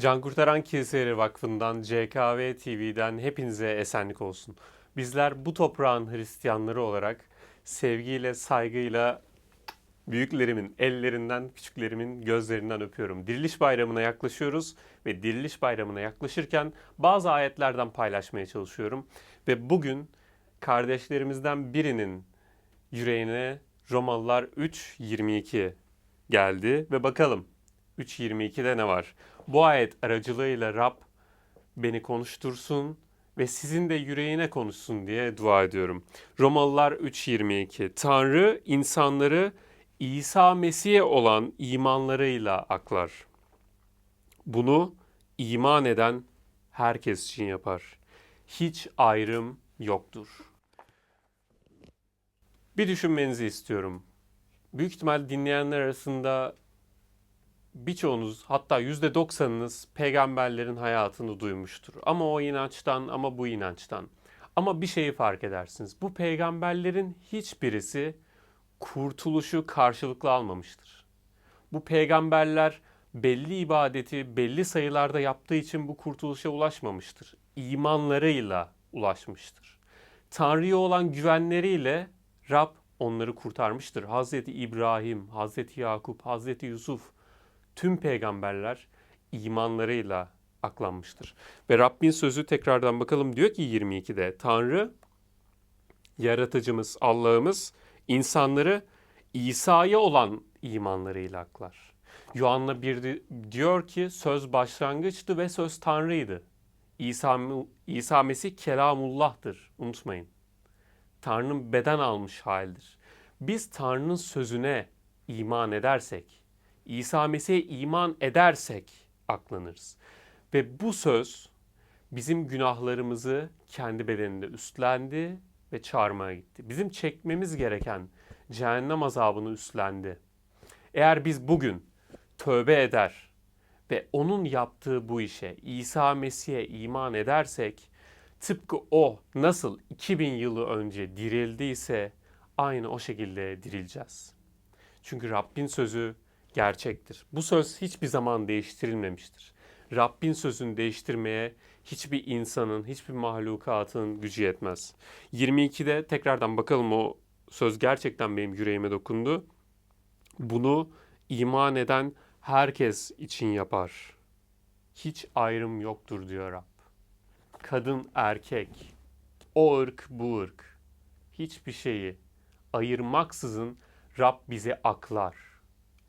Can Kurtaran Kiliseleri Vakfı'ndan, CKV TV'den hepinize esenlik olsun. Bizler bu toprağın Hristiyanları olarak sevgiyle, saygıyla büyüklerimin ellerinden, küçüklerimin gözlerinden öpüyorum. Diriliş Bayramı'na yaklaşıyoruz ve Diriliş Bayramı'na yaklaşırken bazı ayetlerden paylaşmaya çalışıyorum. Ve bugün kardeşlerimizden birinin yüreğine Romalılar 3.22 geldi ve bakalım 3.22'de ne var? Bu ayet aracılığıyla Rab beni konuştursun ve sizin de yüreğine konuşsun diye dua ediyorum. Romalılar 3.22 Tanrı insanları İsa Mesih'e olan imanlarıyla aklar. Bunu iman eden herkes için yapar. Hiç ayrım yoktur. Bir düşünmenizi istiyorum. Büyük ihtimal dinleyenler arasında birçoğunuz hatta yüzde doksanınız peygamberlerin hayatını duymuştur. Ama o inançtan ama bu inançtan. Ama bir şeyi fark edersiniz. Bu peygamberlerin hiçbirisi kurtuluşu karşılıklı almamıştır. Bu peygamberler belli ibadeti belli sayılarda yaptığı için bu kurtuluşa ulaşmamıştır. İmanlarıyla ulaşmıştır. Tanrı'ya olan güvenleriyle Rab onları kurtarmıştır. Hazreti İbrahim, Hazreti Yakup, Hazreti Yusuf tüm peygamberler imanlarıyla aklanmıştır. Ve Rabbin sözü tekrardan bakalım diyor ki 22'de Tanrı yaratıcımız, Allah'ımız insanları İsa'ya olan imanlarıyla aklar. Yuhanna 1 diyor ki söz başlangıçtı ve söz Tanrı'ydı. İsa, İsa Mesih kelamullah'tır. Unutmayın. Tanrı'nın beden almış halidir. Biz Tanrı'nın sözüne iman edersek, İsa Mesih'e iman edersek aklanırız. Ve bu söz bizim günahlarımızı kendi bedeninde üstlendi ve çağırmaya gitti. Bizim çekmemiz gereken cehennem azabını üstlendi. Eğer biz bugün tövbe eder ve onun yaptığı bu işe İsa Mesih'e iman edersek tıpkı o nasıl 2000 yılı önce dirildiyse aynı o şekilde dirileceğiz. Çünkü Rabbin sözü gerçektir. Bu söz hiçbir zaman değiştirilmemiştir. Rabbin sözünü değiştirmeye hiçbir insanın, hiçbir mahlukatın gücü yetmez. 22'de tekrardan bakalım o söz gerçekten benim yüreğime dokundu. Bunu iman eden herkes için yapar. Hiç ayrım yoktur diyor Rab. Kadın, erkek, o ırk, bu ırk. Hiçbir şeyi ayırmaksızın Rab bize aklar.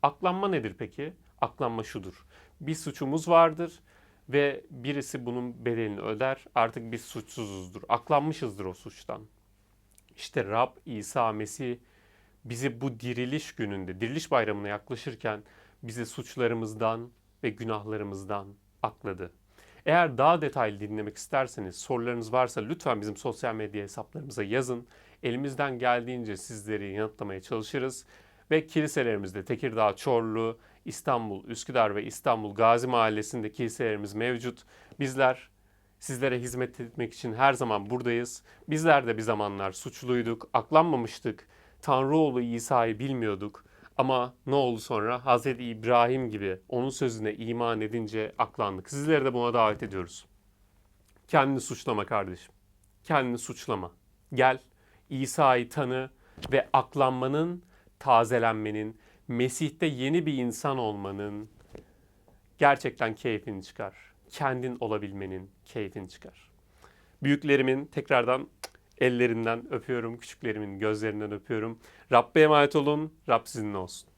Aklanma nedir peki? Aklanma şudur. Bir suçumuz vardır ve birisi bunun bedelini öder. Artık biz suçsuzuzdur. Aklanmışızdır o suçtan. İşte Rab İsa Mesih bizi bu diriliş gününde, diriliş bayramına yaklaşırken bizi suçlarımızdan ve günahlarımızdan akladı. Eğer daha detaylı dinlemek isterseniz, sorularınız varsa lütfen bizim sosyal medya hesaplarımıza yazın. Elimizden geldiğince sizleri yanıtlamaya çalışırız. Ve kiliselerimizde Tekirdağ, Çorlu, İstanbul, Üsküdar ve İstanbul Gazi Mahallesi'nde kiliselerimiz mevcut. Bizler sizlere hizmet etmek için her zaman buradayız. Bizler de bir zamanlar suçluyduk, aklanmamıştık. Tanrıoğlu İsa'yı bilmiyorduk. Ama ne oldu sonra? Hazreti İbrahim gibi onun sözüne iman edince aklandık. Sizleri de buna davet ediyoruz. Kendini suçlama kardeşim. Kendini suçlama. Gel İsa'yı tanı ve aklanmanın, tazelenmenin, Mesih'te yeni bir insan olmanın gerçekten keyfini çıkar. Kendin olabilmenin keyfini çıkar. Büyüklerimin tekrardan ellerinden öpüyorum, küçüklerimin gözlerinden öpüyorum. Rabbe emanet olun, Rab sizinle olsun.